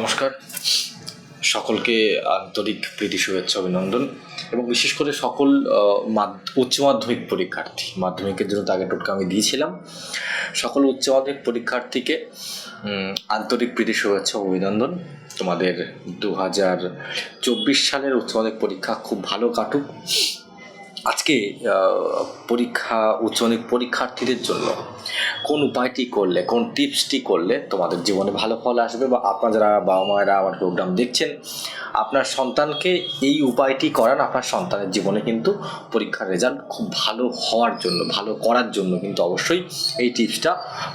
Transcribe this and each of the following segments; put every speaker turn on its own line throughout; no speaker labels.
নমস্কার। সকলকে আন্তরিক প্রীতি, শুভেচ্ছা, অভিনন্দন এবং বিশেষ করে সকল উচ্চ মাধ্যমিক পরীক্ষার্থী, মাধ্যমিকের জন্য তাকে টোটকা আমি দিয়েছিলাম। সকল উচ্চ মাধ্যমিক পরীক্ষার্থীকে আন্তরিক প্রীতি, শুভেচ্ছা, অভিনন্দন। তোমাদের দু হাজার চব্বিশ সালের উচ্চ মাধ্যমিক পরীক্ষা খুব ভালো কাটুক। আজকে পরীক্ষা, উচ্চ মাধ্যমিক পরীক্ষার্থীদের জন্য কোন উপায়টি করলে, কোন টিপসটি করলে তোমাদের জীবনে ভালো ফল আসবে বা আপনারা যারা বাবা মায়েরা আমার প্রোগ্রাম দেখছেন আপনার সন্তানকে এই উপায়টি করান, আপনার সন্তানের জীবনে কিন্তু পরীক্ষার রেজাল্ট খুব ভালো হওয়ার জন্য, ভালো করার জন্য কিন্তু অবশ্যই এই টিপসটা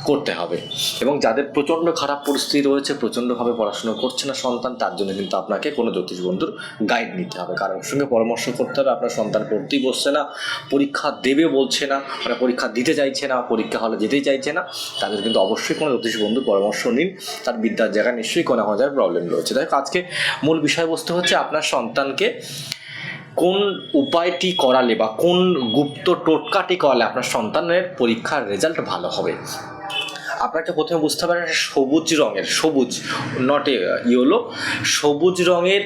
করতে হবে। এবং যাদের প্রচণ্ড খারাপ পরিস্থিতি রয়েছে, প্রচণ্ডভাবে পড়াশোনা করছে না সন্তান, তার জন্য কিন্তু আপনাকে কোনো জ্যোতিষ বন্ধুর গাইড নিতে হবে। কারোর সঙ্গে পরামর্শ করতে হবে, আপনার সন্তান পড়তেই বসছে না, পরীক্ষা দেবে বলছে না মানে পরীক্ষা দিতে চাইছে না, পরীক্ষা হলে যেতেই চাইছে না, তাদের কিন্তু অবশ্যই কোনো জ্যোতিষ বন্ধু পরামর্শ নিন। তার বিদ্যার জায়গায় নিশ্চয়ই কোনো কোনো জায়গায় প্রবলেম রয়েছে তাই আজকে মূল বিষয়বস্তু হচ্ছে আপনার সন্তানকে কোন উপায়টি করালে বা কোন গুপ্ত টোটকাটি করালে আপনার সন্তানের পরীক্ষার রেজাল্ট ভালো হবে? আপনাকে প্রথমে বুঝতে পারেন সবুজ রঙের, সবুজ নট এ ইয়েলো সবুজ রঙের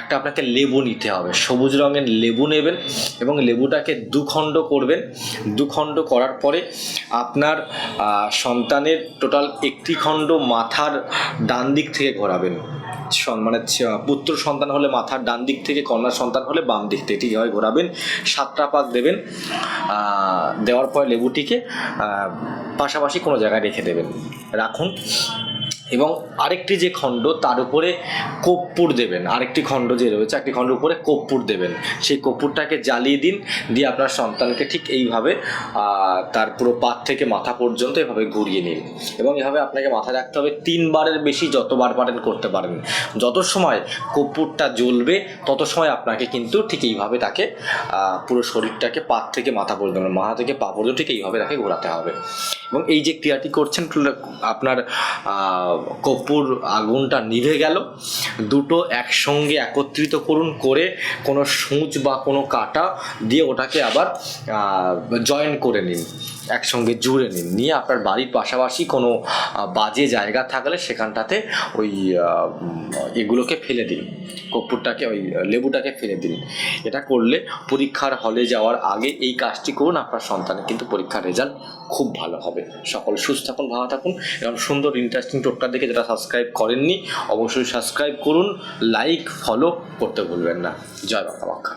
একটা আপনাকে লেবু নিতে হবে। সবুজ রঙের লেবু নেবেন এবং লেবুটাকে দুখণ্ড করবেন। দুখণ্ড করার পরে আপনার সন্তানের টোটাল একটি খণ্ড মাথার ডান দিক থেকে ঘোরাবেন। মানে পুত্র সন্তান হলে মাথার ডান দিক থেকে কন্যা সন্তান হলে বাম দিক থেকে ঠিক হয় ঘোরাবেন। সাতটা পাক দেবেন দেওয়ার পর লেবুটিকে পাশাপাশি কোনো জায়গায় রেখে দেবেন। রাখুন। এবং আরেকটি যে খণ্ড, তার উপরে কর্পূর দেবেন। আরেকটি খণ্ড যে রয়েছে একটি খণ্ডের উপরে কর্পূর দেবেন। সেই কর্পূরটাকে জ্বালিয়ে দিন, দিয়ে আপনার সন্তানকে ঠিক এইভাবে তার পুরো পাত থেকে মাথা পর্যন্ত এভাবে ঘুরিয়ে নিন। এবং এভাবে আপনাকে মাথায় রাখতে হবে, তিনবারের বেশি যতবার পারেন করতে পারেন। যত সময় কর্পূরটা জ্বলবে, তত সময় আপনাকে কিন্তু ঠিক এইভাবে তাকে পুরো শরীরটাকে পাত থেকে মাথা পর্যন্ত, মাথা থেকে পা পর্যন্ত ঠিক এইভাবে তাকে ঘোরাতে হবে। এবং এই যে ক্রিয়াটি করছেন, আপনার আহ, কর্পূর আগুনটা নিভে গেল। দুটো একসঙ্গে একত্রিত করুন করে কোনো সূচ বা কোনো কাটা দিয়ে ওটাকে আবার জয়েন করে নিন একসঙ্গে জুড়ে নিন। নিয়ে আপনার বাড়ির পাশাপাশি কোনো বাজে জায়গা থাকলে সেখানটাতে ওই এগুলোকে ফেলে দিন। কর্পূরটাকে ওই লেবুটাকে ফেলে দিন। এটা করলে পরীক্ষার হলে যাওয়ার আগে এই কাজটি করুন আপনার সন্তানের কিন্তু পরীক্ষার রেজাল্ট খুব ভালো হবে। সকল সুস্থ থাকুন ভালো থাকুন এবং সুন্দর ইন্টারেস্টিং টোটকা দেখে যারা সাবস্ক্রাইব করেননি, অবশ্যই সাবস্ক্রাইব করুন লাইক ফলো করতে ভুলবেন না। জয় বাক্কা